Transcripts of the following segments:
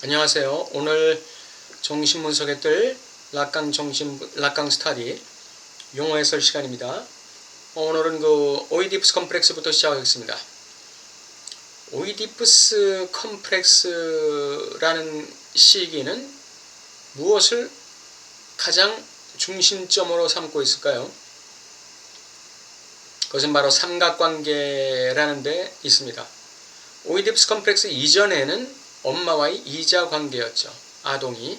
안녕하세요. 오늘 정신분석의 뜰 락강 정신 락강 스타디 용어 해설 시간입니다. 오늘은 그 오이디푸스 컴플렉스부터 시작하겠습니다. 오이디푸스 컴플렉스라는 시기는 무엇을 가장 중심점으로 삼고 있을까요? 그것은 바로 삼각관계라는 데 있습니다. 오이디푸스 컴플렉스 이전에는 엄마와의 이자 관계였죠. 아동이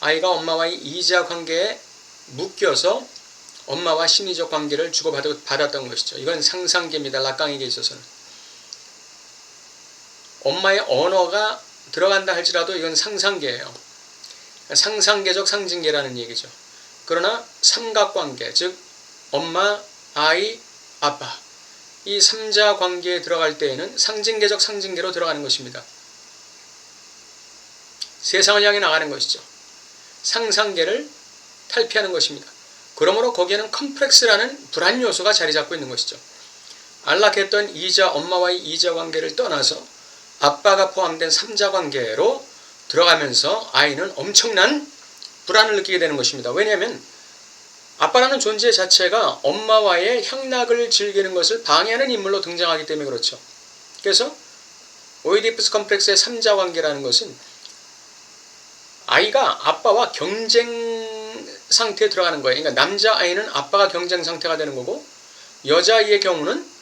아이가 엄마와의 이자 관계에 묶여서 엄마와 심리적 관계를 주고받았던 것이죠. 이건 상상계입니다. 락강에게 있어서는. 엄마의 언어가 들어간다 할지라도 이건 상상계예요. 상상계적 상징계라는 얘기죠. 그러나 삼각관계, 즉 엄마, 아이, 아빠 이 삼자 관계에 들어갈 때에는 상징계적 상징계로 들어가는 것입니다. 세상을 향해 나가는 것이죠. 상상계를 탈피하는 것입니다. 그러므로 거기에는 컴플렉스라는 불안 요소가 자리 잡고 있는 것이죠. 안락했던 이자 엄마와의 이자 관계를 떠나서 아빠가 포함된 삼자 관계로 들어가면서 아이는 엄청난 불안을 느끼게 되는 것입니다. 왜냐하면 아빠라는 존재 자체가 엄마와의 향락을 즐기는 것을 방해하는 인물로 등장하기 때문에 그렇죠. 그래서 오이디푸스 컴플렉스의 삼자 관계라는 것은 아이가 아빠와 경쟁 상태에 들어가는 거예요. 그러니까 남자 아이는 아빠가 경쟁 상태가 되는 거고 여자 아이의 경우는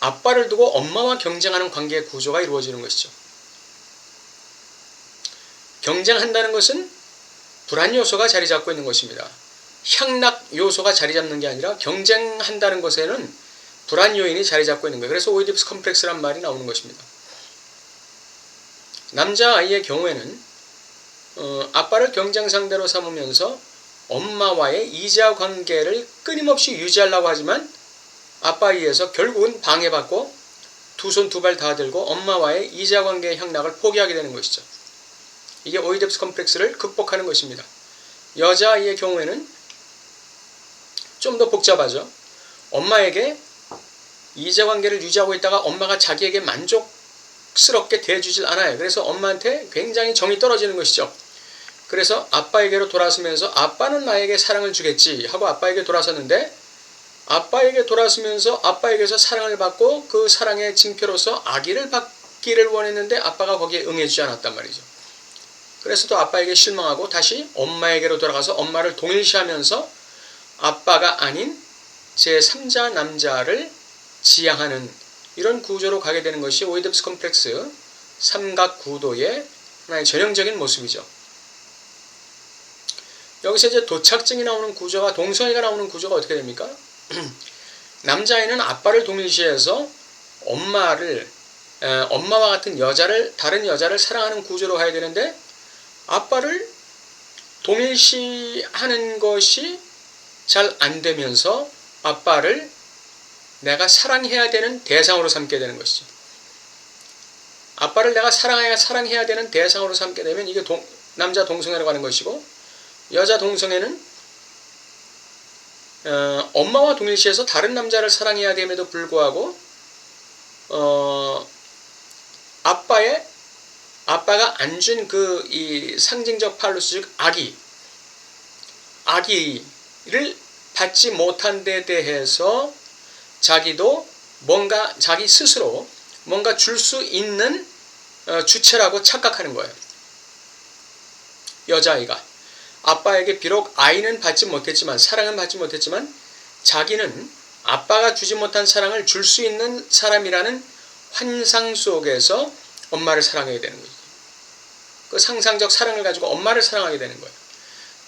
아빠를 두고 엄마와 경쟁하는 관계 구조가 이루어지는 것이죠. 경쟁한다는 것은 불안 요소가 자리 잡고 있는 것입니다. 향락 요소가 자리 잡는 게 아니라 경쟁한다는 것에는 불안 요인이 자리 잡고 있는 거예요. 그래서 오이디푸스 컴플렉스란 말이 나오는 것입니다. 남자 아이의 경우에는 어, 아빠를 경쟁 상대로 삼으면서 엄마와의 이자 관계를 끊임없이 유지하려고 하지만 아빠에 의해서 결국은 방해받고 두 손 두 발 다 들고 엄마와의 이자 관계의 향락을 포기하게 되는 것이죠. 이게 오이뎁스 컴플렉스를 극복하는 것입니다. 여자아이의 경우에는 좀 더 복잡하죠. 엄마에게 이자 관계를 유지하고 있다가 엄마가 자기에게 만족스럽게 대해주질 않아요. 그래서 엄마한테 굉장히 정이 떨어지는 것이죠. 그래서 아빠에게로 돌아서면서 아빠는 나에게 사랑을 주겠지 하고 아빠에게 돌아섰는데 아빠에게 돌아서면서 아빠에게서 사랑을 받고 그 사랑의 징표로서 아기를 받기를 원했는데 아빠가 거기에 응해주지 않았단 말이죠. 그래서 또 아빠에게 실망하고 다시 엄마에게로 돌아가서 엄마를 동일시하면서 아빠가 아닌 제3자 남자를 지향하는 이런 구조로 가게 되는 것이 오이드스 컴플렉스 삼각 구도의 하나의 전형적인 모습이죠. 여기서 이제 도착증이 나오는 구조가 동성애가 나오는 구조가 어떻게 됩니까? 남자애는 아빠를 동일시해서 엄마를 에, 엄마와 같은 여자를 다른 여자를 사랑하는 구조로 가야 되는데 아빠를 동일시하는 것이 잘 안 되면서 아빠를 내가 사랑해야 되는 대상으로 삼게 되는 것이죠. 아빠를 내가 사랑해야 사랑해야 되는 대상으로 삼게 되면 이게 동, 남자 동성애로 가는 것이고 여자 동성애는 어, 엄마와 동일시해서 다른 남자를 사랑해야 됨에도 불구하고 어, 아빠의 아빠가 안 준 그 이 상징적 팔로스 즉 아기 아기를 받지 못한 데 대해서 자기도 뭔가 자기 스스로 뭔가 줄 수 있는 어, 주체라고 착각하는 거예요. 여자아이가. 아빠에게 비록 아이는 받지 못했지만 사랑은 받지 못했지만 자기는 아빠가 주지 못한 사랑을 줄 수 있는 사람이라는 환상 속에서 엄마를 사랑하게 되는 거죠. 그 상상적 사랑을 가지고 엄마를 사랑하게 되는 거예요.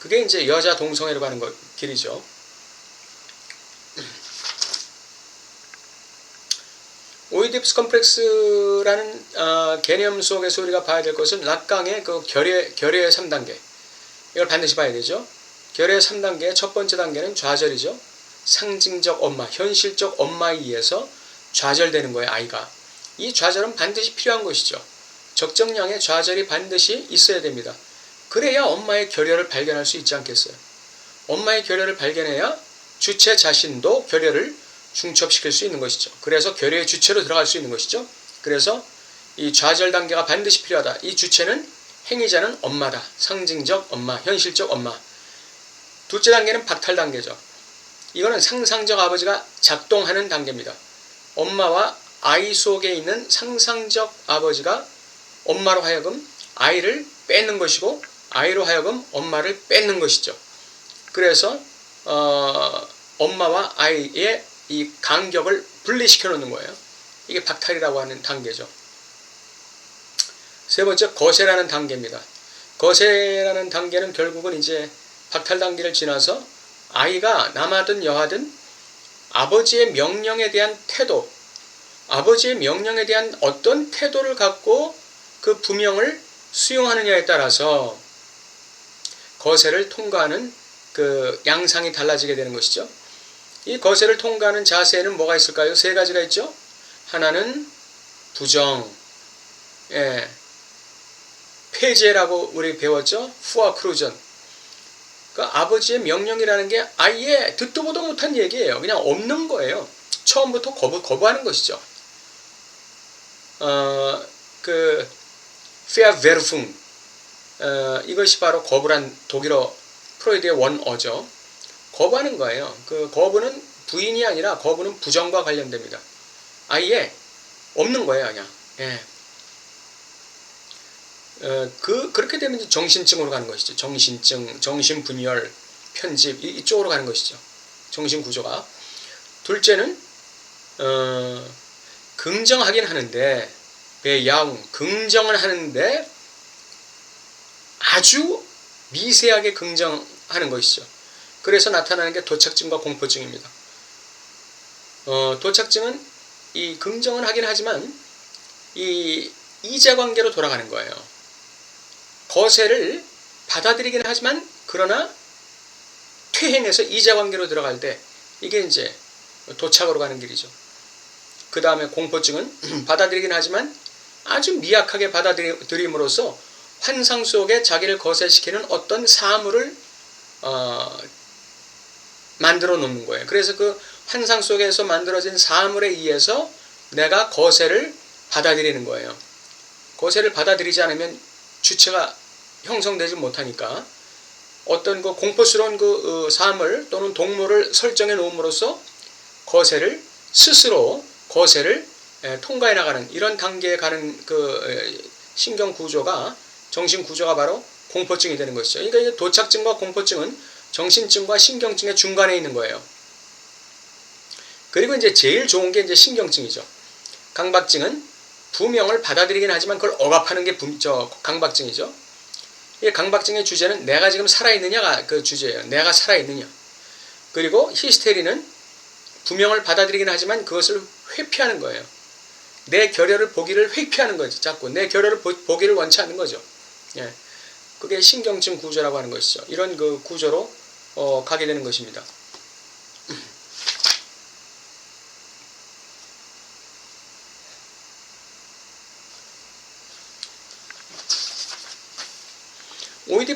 그게 이제 여자 동성애로 가는 거, 길이죠. 오이디프스 컴플렉스라는 어, 개념 속에서 우리가 봐야 될 것은 락강의 그 결의, 결의 3단계. 이걸 반드시 봐야 되죠. 결의 3단계의 첫 번째 단계는 좌절이죠. 상징적 엄마, 현실적 엄마에 의해서 좌절되는 거예요, 아이가. 이 좌절은 반드시 필요한 것이죠. 적정량의 좌절이 반드시 있어야 됩니다. 그래야 엄마의 결여를 발견할 수 있지 않겠어요. 엄마의 결여를 발견해야 주체 자신도 결여를 중첩시킬 수 있는 것이죠. 그래서 결여의 주체로 들어갈 수 있는 것이죠. 그래서 이 좌절 단계가 반드시 필요하다. 이 주체는 행위자는 엄마다. 상징적 엄마, 현실적 엄마. 둘째 단계는 박탈 단계죠. 이거는 상상적 아버지가 작동하는 단계입니다. 엄마와 아이 속에 있는 상상적 아버지가 엄마로 하여금 아이를 뺏는 것이고 아이로 하여금 엄마를 뺏는 것이죠. 그래서 어, 엄마와 아이의 이 간격을 분리시켜 놓는 거예요. 이게 박탈이라고 하는 단계죠. 세 번째 거세라는 단계입니다. 거세라는 단계는 결국은 이제 박탈 단계를 지나서 아이가 남하든 여하든 아버지의 명령에 대한 태도, 아버지의 명령에 대한 어떤 태도를 갖고 그 부명을 수용하느냐에 따라서 거세를 통과하는 그 양상이 달라지게 되는 것이죠. 이 거세를 통과하는 자세에는 뭐가 있을까요? 세 가지가 있죠. 하나는 부정, 예, 폐제라고 우리 배웠죠. 후아 크루전. 그 아버지의 명령이라는 게 아예 듣도 보도 못한 얘기예요. 그냥 없는 거예요. 처음부터 거부, 거부하는 것이죠. 어, 그, 페아베르풍. 어, 이것이 바로 거부란 독일어 프로이드의 원어죠. 거부하는 거예요. 그 거부는 부인이 아니라 거부는 부정과 관련됩니다. 아예 없는 거예요, 그냥. 예. 어, 그 그렇게 되면 이제 정신증으로 가는 것이죠. 정신증, 정신분열, 편집 이, 이쪽으로 가는 것이죠. 정신 구조가. 둘째는 어, 긍정하긴 하는데 배야웅 긍정을 하는데 아주 미세하게 긍정하는 것이죠. 그래서 나타나는 게 도착증과 공포증입니다. 어, 도착증은 이 긍정은 하긴 하지만 이 이자 관계로 돌아가는 거예요. 거세를 받아들이긴 하지만 그러나 퇴행해서 이자 관계로 들어갈 때 이게 이제 도착으로 가는 길이죠. 그 다음에 공포증은 받아들이긴 하지만 아주 미약하게 받아들임으로써 환상 속에 자기를 거세시키는 어떤 사물을 어, 만들어 놓는 거예요. 그래서 그 환상 속에서 만들어진 사물에 의해서 내가 거세를 받아들이는 거예요. 거세를 받아들이지 않으면 주체가 형성되지 못하니까 어떤 그 공포스러운 그 사물 또는 동물을 설정해 놓음으로써 거세를 스스로 거세를 통과해 나가는 이런 단계에 가는 그 신경 구조가 정신 구조가 바로 공포증이 되는 것이죠. 그러니까 도착증과 공포증은 정신증과 신경증의 중간에 있는 거예요. 그리고 이제 제일 좋은 게 이제 신경증이죠. 강박증은 부명을 받아들이긴 하지만 그걸 억압하는 게 부, 저 강박증이죠. 이 강박증의 주제는 내가 지금 살아있느냐가 그 주제예요. 내가 살아있느냐. 그리고 히스테리는 부명을 받아들이긴 하지만 그것을 회피하는 거예요. 내 결혈을 보기를 회피하는 거지. 자꾸 내 결혈을 보, 보기를 원치 않는 거죠. 예. 그게 신경증 구조라고 하는 것이죠. 이런 그 구조로 어, 가게 되는 것입니다.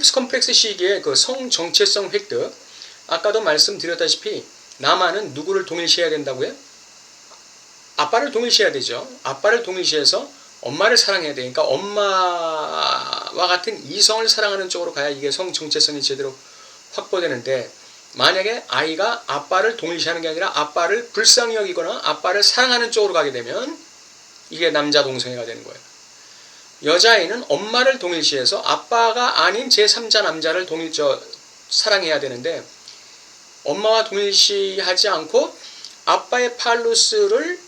오이디푸스 컴플렉스 시기의 그 성 정체성 획득 아까도 말씀드렸다시피 남아는 누구를 동일시해야 된다고요? 아빠를 동일시해야 되죠. 아빠를 동일시해서 엄마를 사랑해야 되니까 엄마와 같은 이성을 사랑하는 쪽으로 가야 이게 성 정체성이 제대로 확보되는데 만약에 아이가 아빠를 동일시하는 게 아니라 아빠를 불쌍히 여기거나 아빠를 사랑하는 쪽으로 가게 되면 이게 남자 동성애가 되는 거예요. 여자아이는 엄마를 동일시해서 아빠가 아닌 제3자 남자를 동일 저 사랑해야 되는데 엄마와 동일시하지 않고 아빠의 팔루스를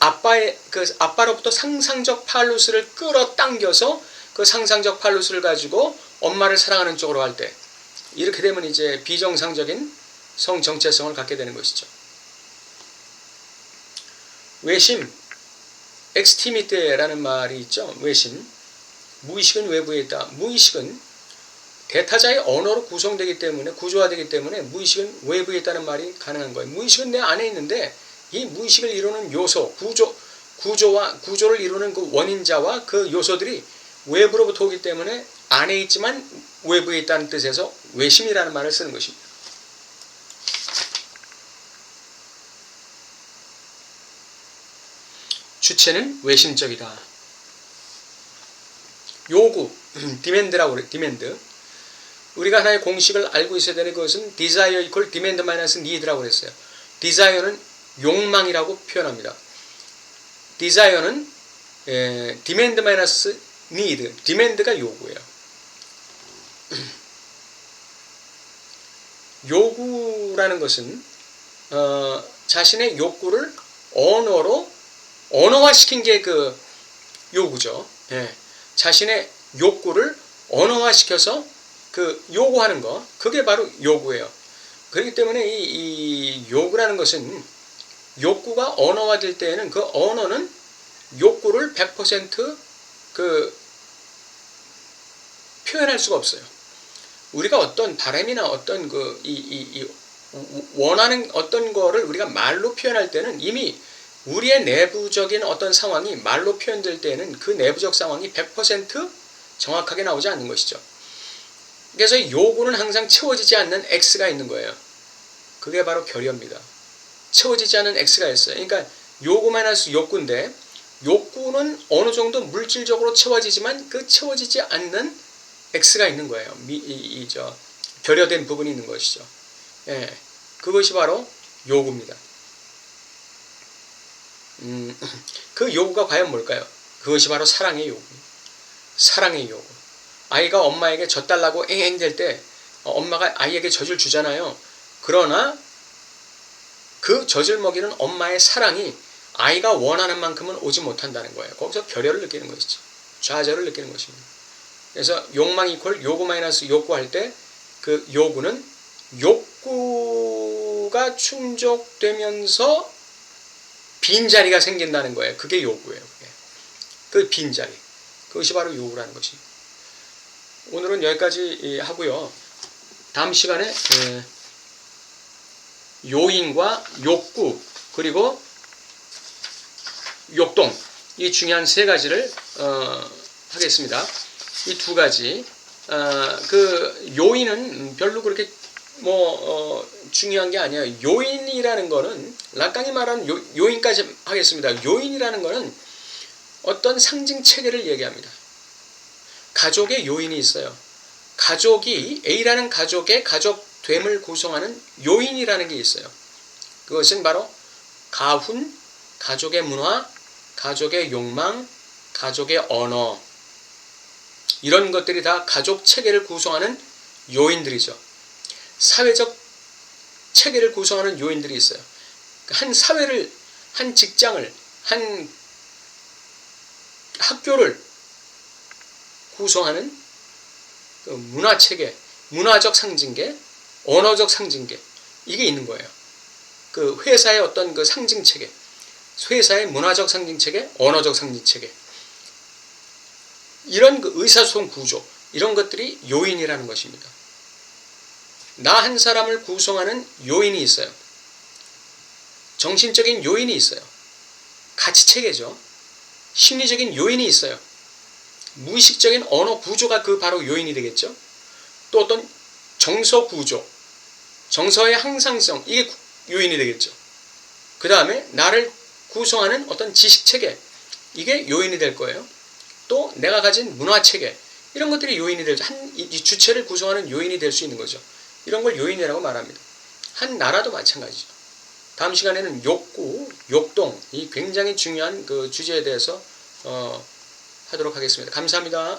아빠의 그 아빠로부터 상상적 팔루스를 끌어당겨서 그 상상적 팔루스를 가지고 엄마를 사랑하는 쪽으로 할 때 이렇게 되면 이제 비정상적인 성 정체성을 갖게 되는 것이죠. 외심 엑스티미테라는 말이 있죠. 외심. 무의식은 외부에 있다. 무의식은 대타자의 언어로 구성되기 때문에 구조화되기 때문에 무의식은 외부에 있다는 말이 가능한 거예요. 무의식은 내 안에 있는데 이 무의식을 이루는 요소, 구조, 구조와 구조를 이루는 그 원인자와 그 요소들이 외부로부터 오기 때문에 안에 있지만 외부에 있다는 뜻에서 외심이라는 말을 쓰는 것입니다. 주체는 외심적이다. 요구, 디맨드라고 그래, 디맨드. 우리가 하나의 공식을 알고 있어야 되는 것은 desire equal demand minus need라고 그랬어요. desire는 욕망이라고 표현합니다. desire는 에, demand minus need, demand가 요구예요. 요구라는 것은 어, 자신의 욕구를 언어로 언어화시킨 게 그 요구죠. 예. 자신의 욕구를 언어화시켜서 그 요구하는 거 그게 바로 요구예요. 그렇기 때문에 이, 이 요구라는 것은 욕구가 언어화될 때에는 그 언어는 욕구를 100%그 표현할 수가 없어요. 우리가 어떤 바람이나 어떤 그 이 이 이 원하는 어떤 거를 우리가 말로 표현할 때는 이미 우리의 내부적인 어떤 상황이 말로 표현될 때는 그 내부적 상황이 100% 정확하게 나오지 않는 것이죠. 그래서 요구는 항상 채워지지 않는 X가 있는 거예요. 그게 바로 결여입니다. 채워지지 않는 X가 있어요. 그러니까 요구 마이너스 욕구인데 욕구는 어느 정도 물질적으로 채워지지만 그 채워지지 않는 X가 있는 거예요. 미, 이, 이, 저, 결여된 부분이 있는 것이죠. 예, 그것이 바로 요구입니다. 음, 그 요구가 과연 뭘까요? 그것이 바로 사랑의 요구. 사랑의 요구. 아이가 엄마에게 젖달라고 앵앵댈 때 어, 엄마가 아이에게 젖을 주잖아요. 그러나 그 젖을 먹이는 엄마의 사랑이 아이가 원하는 만큼은 오지 못한다는 거예요. 거기서 결여를 느끼는 것이죠. 좌절을 느끼는 것입니다. 그래서 욕망 이퀄 요구 마이너스 욕구할 때 그 요구는 욕구가 충족되면서 빈자리가 생긴다는 거예요. 그게 요구예요. 그게. 그 빈자리. 그것이 바로 요구라는 것입니다. 오늘은 여기까지 하고요. 다음 시간에 예, 요인과 욕구 그리고 욕동 이 중요한 세 가지를 어, 하겠습니다. 이 두 가지 어, 그 요인은 별로 그렇게 뭐 어, 중요한 게 아니에요. 요인이라는 거는 락강이 말하는 요, 요인까지 하겠습니다. 요인이라는 거는 어떤 상징 체계를 얘기합니다. 가족의 요인이 있어요. 가족이 A라는 가족의 가족됨을 구성하는 요인이라는 게 있어요. 그것은 바로 가훈, 가족의 문화, 가족의 욕망, 가족의 언어 이런 것들이 다 가족 체계를 구성하는 요인들이죠. 사회적 체계를 구성하는 요인들이 있어요. 한 사회를, 한 직장을, 한 학교를 구성하는 그 문화 체계, 문화적 상징계, 언어적 상징계 이게 있는 거예요. 그 회사의 어떤 그 상징 체계, 회사의 문화적 상징 체계, 언어적 상징 체계 이런 그 의사소통 구조 이런 것들이 요인이라는 것입니다. 나 한 사람을 구성하는 요인이 있어요. 정신적인 요인이 있어요. 가치 체계죠. 심리적인 요인이 있어요. 무의식적인 언어 구조가 그 바로 요인이 되겠죠. 또 어떤 정서 구조, 정서의 항상성 이게 요인이 되겠죠. 그 다음에 나를 구성하는 어떤 지식 체계 이게 요인이 될 거예요. 또 내가 가진 문화 체계 이런 것들이 요인이 될 한 이 주체를 구성하는 요인이 될 수 있는 거죠. 이런 걸 요인이라고 말합니다. 한 나라도 마찬가지죠. 다음 시간에는 욕구, 욕동 이 굉장히 중요한 그 주제에 대해서 어, 하도록 하겠습니다. 감사합니다.